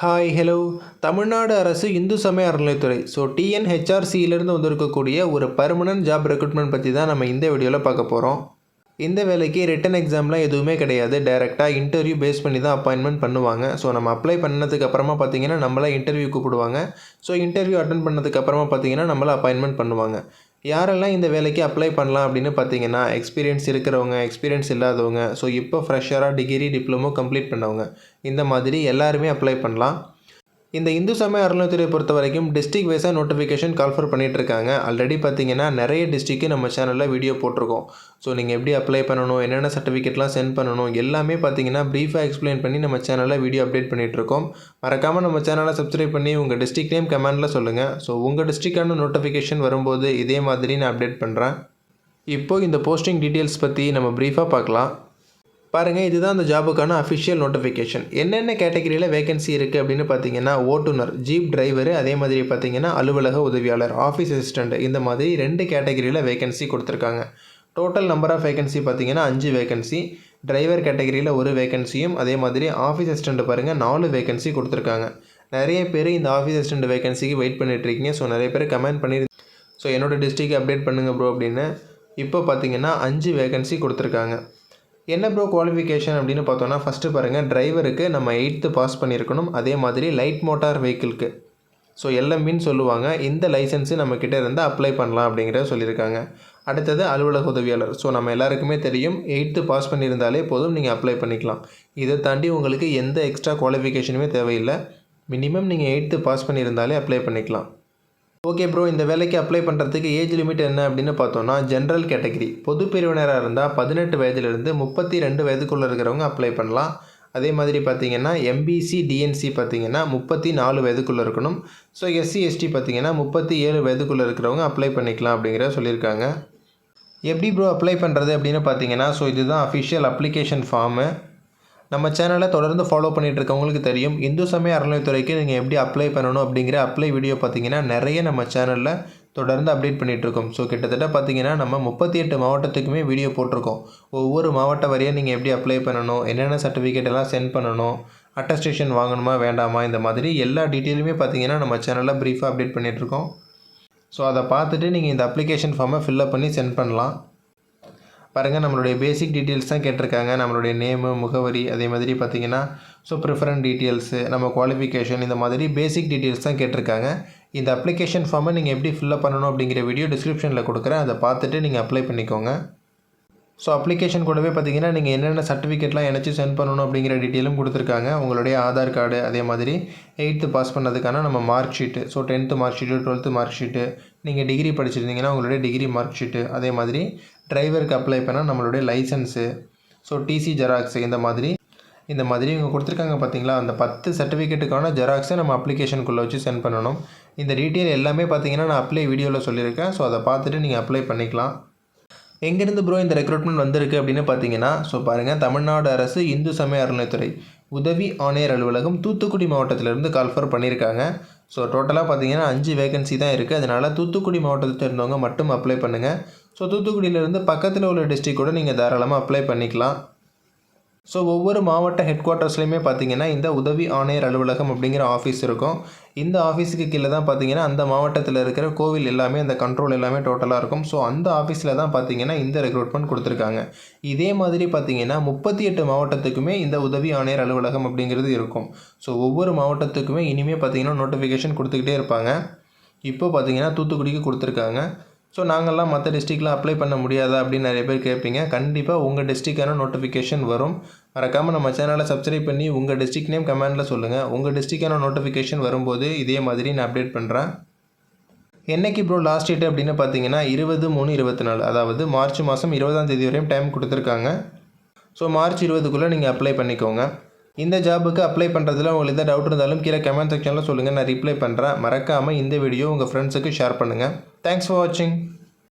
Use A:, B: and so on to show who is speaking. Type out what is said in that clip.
A: Hi hello Tamil Nadu அரசு இந்து சமய அறநிலைத்துறை ஸோ டிஎன்ஹெச்ஆர்சியிலேருந்து வந்திருக்கக்கூடிய ஒரு பர்மனன்ட் ஜாப் ரெக்ரூட்மெண்ட் பற்றி தான் நம்ம இந்த வீடியோவில் பார்க்க போகிறோம் இந்த வேலைக்கு ரிட்டன் எக்ஸாம்லாம் எதுவுமே கிடையாது. டைரெக்டாக இன்டர்வியூ பேஸ் பண்ணி தான் அப்பாயின்மெண்ட் பண்ணுவாங்க. ஸோ நம்ம அப்ளை பண்ணதுக்கு அப்புறமா பார்த்தீங்கன்னா நம்மளாம் இன்டர்வியூ கூப்பிடுவாங்க. ஸோ இன்டர்வியூ அட்டன் பண்ணதுக்கு அப்புறமா பார்த்தீங்கன்னா நம்மளை அப்பாயின்மெண்ட் பண்ணுவாங்க. யாரெல்லாம் இந்த வேலைக்கு அப்ளை பண்ணலாம் அப்படின்னு பார்த்தீங்கன்னா எக்ஸ்பீரியன்ஸ் இருக்கிறவங்க எக்ஸ்பீரியன்ஸ் இல்லாதவங்க ஸோ இப்போ ஃப்ரெஷராக டிகிரி டிப்ளமோ கம்ப்ளீட் பண்ணவங்க இந்த மாதிரி எல்லாருமே அப்ளை பண்ணலாம். இந்த இந்து சமய அறநிலையத்துறையை பொறுத்த வரைக்கும் டிஸ்ட்ரிக் வைஸாக நோட்டிஃபிகேஷன் கால்ஃபர் பண்ணிகிட்டு இருக்காங்க ஆல்ரெடி பார்த்தீங்கன்னா நிறைய டிஸ்ட்ரிக்கு நம்ம சேனலில் வீடியோ போட்டிருக்கோம். ஸோ நீங்கள் எப்படி அப்ளை பண்ணணும் என்னென்ன சர்டிஃபிகேட்லாம் சென்ட் பண்ணணும் எல்லாமே பார்த்தீங்கன்னா ப்ரீஃபாக எக்ஸ்பிளைன் பண்ணி நம்ம சேனலில் வீடியோ அப்டேட் பண்ணிகிட்ருக்கோம் இருக்கோம் மறக்காமல் நம்ம சேனலை சப்ஸ்கிரைப் பண்ணி உங்கள் டிஸ்ட்ரிக் நேம் கமெண்டில் சொல்லுங்கள் ஸோ உங்கள் டிஸ்ட்ரிக்டான நோட்டிஃபிகேஷன் வரும்போது இதே மாதிரி நான் அப்டேட் பண்ணுறேன் இப்போது இந்த போஸ்டிங் டீட்டெயில்ஸ் பற்றி நம்ம ப்ரீஃபாக பார்க்கலாம். பாருங்கள் இதுதான் அந்த ஜாபுக்கான அஃபிஷியல் நோட்டிஃபிகேஷன் என்னென்ன கேட்டகரியில் வேகன்சி இருக்குது அப்படின்னு பார்த்தீங்கன்னா ஓட்டுநர் ஜீப் டிரைவரு அதே மாதிரி பார்த்தீங்கன்னா அலுவலக உதவியாளர் ஆஃபீஸ் அசிஸ்டண்ட் இந்த மாதிரி ரெண்டு கேட்டகரியில் வேகன்சி கொடுத்துருக்காங்க. டோட்டல் நம்பர் ஆஃப் வேகன்சி பார்த்தீங்கன்னா அஞ்சு வேகன்சி டிரைவர் கேட்டகரியில் ஒரு வேகன்சியும் அதே மாதிரி ஆஃபீஸ் அசிஸ்டண்ட் பாருங்கள் நாலு வேகன்சி கொடுத்துருக்காங்க. நிறைய பேர் இந்த ஆஃபீஸ் அசிஸ்டண்ட் வேகன்சிக்கு வெயிட் பண்ணிட்டு இருக்கீங்க. ஸோ நிறைய பேர் கமெண்ட் பண்ணி ஸோ என்னோடய டிஸ்ட்ரிக்ட் அப்டேட் பண்ணுங்கள் ப்ரோ அப்படின்னு. இப்போ பார்த்தீங்கன்னா அஞ்சு வேகன்சி கொடுத்துருக்காங்க. என்ன ப்ரோ குவாலிஃபிகேஷன் அப்படின்னு பார்த்தோன்னா ஃபஸ்ட்டு பாருங்கள் டிரைவருக்கு நம்ம எயித்து பாஸ் பண்ணியிருக்கணும். அதே மாதிரி லைட் மோட்டார் வெஹிக்கிள்க்கு ஸோ எல்எம்பின்னு சொல்லுவாங்க. இந்த லைசன்ஸு நம்மக்கிட்ட இருந்து அப்ளை பண்ணலாம் அப்படிங்கிறத சொல்லியிருக்காங்க. அடுத்தது அலுவலக உதவியாளர். ஸோ நம்ம எல்லாருக்குமே தெரியும் எயித்து பாஸ் பண்ணியிருந்தாலே போதும் நீங்கள் அப்ளை பண்ணிக்கலாம். இதை தாண்டி உங்களுக்கு எந்த எக்ஸ்ட்ரா குவாலிஃபிகேஷனுமே தேவையில்லை. மினிமம் நீங்கள் எயித்து பாஸ் பண்ணியிருந்தாலே அப்ளை பண்ணிக்கலாம். ஓகே ப்ரோ இந்த வேலைக்கு அப்ளை பண்ணுறதுக்கு ஏஜ் லிமிட் என்ன அப்படின்னு பார்த்தோன்னா ஜென்ரல் கேட்டகரி பொது பிரிவினராக இருந்தால் பதினெட்டு வயதுலேருந்து முப்பத்தி ரெண்டு வயதுக்குள்ளே இருக்கிறவங்க அப்ளை பண்ணலாம். அதே மாதிரி பார்த்தீங்கன்னா எம்பிசி டிஎன்சி பார்த்தீங்கன்னா முப்பத்தி நாலு வயதுக்குள்ளே இருக்கணும். ஸோ எஸ்சி எஸ்டி பார்த்தீங்கன்னா முப்பத்தி ஏழு வயதுக்குள்ளே இருக்கிறவங்க அப்ளை பண்ணிக்கலாம் அப்படிங்கிற சொல்லியிருக்காங்க. எப்படி ப்ரோ அப்ளை பண்ணுறது அப்படின்னு பார்த்தீங்கன்னா ஸோ இதுதான் அஃபிஷியல் அப்ளிகேஷன் ஃபார்மு நம்ம சேனலை தொடர்ந்து ஃபாலோ பண்ணிகிட்டு இருக்கவங்களுக்கு தெரியும். இந்து சமய அறநிலையத்துறைக்கு நீங்கள் எப்படி அப்ளை பண்ணணும் அப்படிங்கிற அப்ளை வீடியோ பார்த்தீங்கன்னா நிறைய நம்ம சேனலில் தொடர்ந்து அப்டேட் பண்ணிகிட்ருக்கோம் ஸோ கிட்டத்தட்ட பார்த்தீங்கன்னா நம்ம முப்பத்தி எட்டு மாவட்டத்துக்குமே வீடியோ போட்டிருக்கோம். ஒவ்வொரு மாவட்ட வரையும் நீங்கள் எப்படி அப்ளை பண்ணணும் என்னென்ன சர்டிஃபிகேட் எல்லாம் சென்ட் பண்ணணும் அட்டஸ்டேஷன் வாங்கணுமா வேண்டாமா இந்த மாதிரி எல்லா டீட்டெயிலுமே பார்த்தீங்கன்னா நம்ம சேனலில் ப்ரீஃபாக அப்டேட் பண்ணிகிட்ருக்கோம் ஸோ அதை பார்த்துட்டு நீங்கள் இந்த அப்ளிகேஷன் ஃபார்மை ஃபில்அப் பண்ணி சென்ட் பண்ணலாம். பாருங்கள் நம்மளுடைய பேசிக் டீட்டெயில்ஸ் தான் கேட்டிருக்காங்க. நம்மளுடைய நேமு முகவரி அதே மாதிரி பார்த்தீங்கன்னா ஸோ ப்ரிஃபரன் டீட்டெயில்ஸு நம்ம குவாலிஃபிகேஷன் இந்த மாதிரி பேசிக் டீட்டெயில்ஸ் தான் கேட்டிருக்காங்க. இந்த அப்ளிகேஷன் ஃபார்மை நீங்கள் எப்படி ஃபில்அப் பண்ணணும் அப்படிங்கிற வீடியோ டிஸ்கிரிப்ஷனில் கொடுக்குறேன். அதை பார்த்துட்டு நீங்கள் அப்ளை பண்ணிக்கோங்க. ஸோ அப்ளிகேஷன் கூடவே பார்த்தீங்கன்னா நீங்கள் என்னென்ன சர்டிஃபிகேட்லாம் இணைச்சி சென்ட் பண்ணணும் அப்படிங்கிற டீட்டெயிலும் கொடுத்துருக்காங்க. உங்களுடைய ஆதார் கார்டு அதே மாதிரி எயித்து பாஸ் பண்ணதுக்கான நம்ம mark sheet so tenth mark sheet twelfth mark sheet நீங்கள் டிகிரி படிச்சிருந்தீங்கன்னா உங்களுடைய டிகிரி மார்க் ஷீட்டு அதே மாதிரி டிரைவருக்கு அப்ளை பண்ணால் நம்மளுடைய லைசன்ஸு ஸோ டிசி ஜெராக்ஸு இந்த மாதிரி இந்த மாதிரி இவங்க கொடுத்துருக்காங்க பார்த்தீங்களா அந்த பத்து சர்டிஃபிகேட்டுக்கான ஜெராக்ஸை நம்ம அப்ளிகேஷனுக்குள்ளே வச்சு சென்ட் பண்ணணும். இந்த டீட்டெயில் எல்லாமே பார்த்தீங்கன்னா நான் அப்ளை வீடியோவில் சொல்லியிருக்கேன். ஸோ அதை பார்த்துட்டு நீங்கள் அப்ளை பண்ணிக்கலாம். எங்கேருந்து ப்ரோ இந்த ரெக்ரூட்மெண்ட் வந்திருக்கு அப்படின்னு பார்த்தீங்கன்னா ஸோ பாருங்கள் தமிழ்நாடு அரசு இந்து சமய அறநிலைத்துறை உதவி ஆணையர் அலுவலகம் தூத்துக்குடி மாவட்டத்திலேருந்து கால்ஃபர் பண்ணியிருக்காங்க. ஸோ டோட்டலாக பார்த்தீங்கன்னா அஞ்சு வேகன்சி தான் இருக்குது அதனால் தூத்துக்குடி மாவட்டத்தில் இருந்தவங்க மட்டும் அப்ளை பண்ணுங்கள் ஸோ தூத்துக்குடியிலேருந்து பக்கத்தில் உள்ள டிஸ்ட்ரிக் கூட நீங்கள் தாராளமாக அப்ளை பண்ணிக்கலாம். ஸோ ஒவ்வொரு மாவட்ட ஹெட் குவார்ட்டர்ஸ்லையுமே பார்த்தீங்கன்னா இந்த உதவி ஆணையர் அலுவலகம் அப்படிங்கிற ஆஃபீஸ் இருக்கும். இந்த ஆஃபீஸுக்கு கீழே தான் பார்த்தீங்கன்னா அந்த மாவட்டத்தில் இருக்கிற கோவில் எல்லாமே அந்த கண்ட்ரோல் எல்லாமே டோட்டலாக இருக்கும். ஸோ அந்த ஆஃபீஸில் தான் பார்த்தீங்கன்னா இந்த ரெக்ரூட்மெண்ட் கொடுத்துருக்காங்க. இதே மாதிரி பார்த்தீங்கன்னா முப்பத்தி எட்டு மாவட்டத்துக்குமே இந்த உதவி ஆணையர் அலுவலகம் அப்படிங்கிறது இருக்கும். ஸோ ஒவ்வொரு மாவட்டத்துக்குமே இனிமேல் பார்த்தீங்கன்னா நோட்டிஃபிகேஷன் கொடுத்துக்கிட்டே இருப்பாங்க. இப்போ பார்த்தீங்கன்னா தூத்துக்குடிக்கு கொடுத்துருக்காங்க. ஸோ நாங்கள்லாம் மற்ற டிஸ்ட்ரிக்டில் அப்ளை பண்ண முடியாதா அப்படின்னு நிறைய பேர் கேட்பீங்க கண்டிப்பாக உங்கள் டிஸ்ட்ரிக்டான நோட்டிஃபிகேஷன் வரும். மறக்காமல் நம்ம சேனலை சப்ஸ்கிரைப் பண்ணி உங்கள் டிஸ்ட்ரிக் நேம் கமெண்டில் சொல்லுங்கள் உங்கள் டிஸ்ட்ரிக்டான நோட்டிஃபிகேஷன் வரும்போது இதே மாதிரி நான் அப்டேட் பண்ணுறேன் என்னைக்கு ப்ரோ லாஸ்ட் டேட் அப்படின்னு பார்த்தீங்கன்னா இருபது மூணு இருபத்தி நாலு. அதாவது மார்ச் மாதம் இருபதாம் தேதி வரையும் டைம் கொடுத்துருக்காங்க. ஸோ மார்ச் இருபதுக்குள்ளே நீங்கள் அப்ளை பண்ணிக்கோங்க. இந்த ஜாபுக்கு அப்ளை பண்ணுறதுல உங்களுக்கு எதாவது டவுட் இருந்தாலும் கீழே கமெண்ட் செக்ஷனில் சொல்லுங்கள் நான் ரிப்ளை பண்ணுறேன் மறக்காமல் இந்த வீடியோ உங்கள் ஃப்ரெண்ட்ஸுக்கு ஷேர் பண்ணுங்கள் தேங்க்ஸ் ஃபார் வாட்சிங்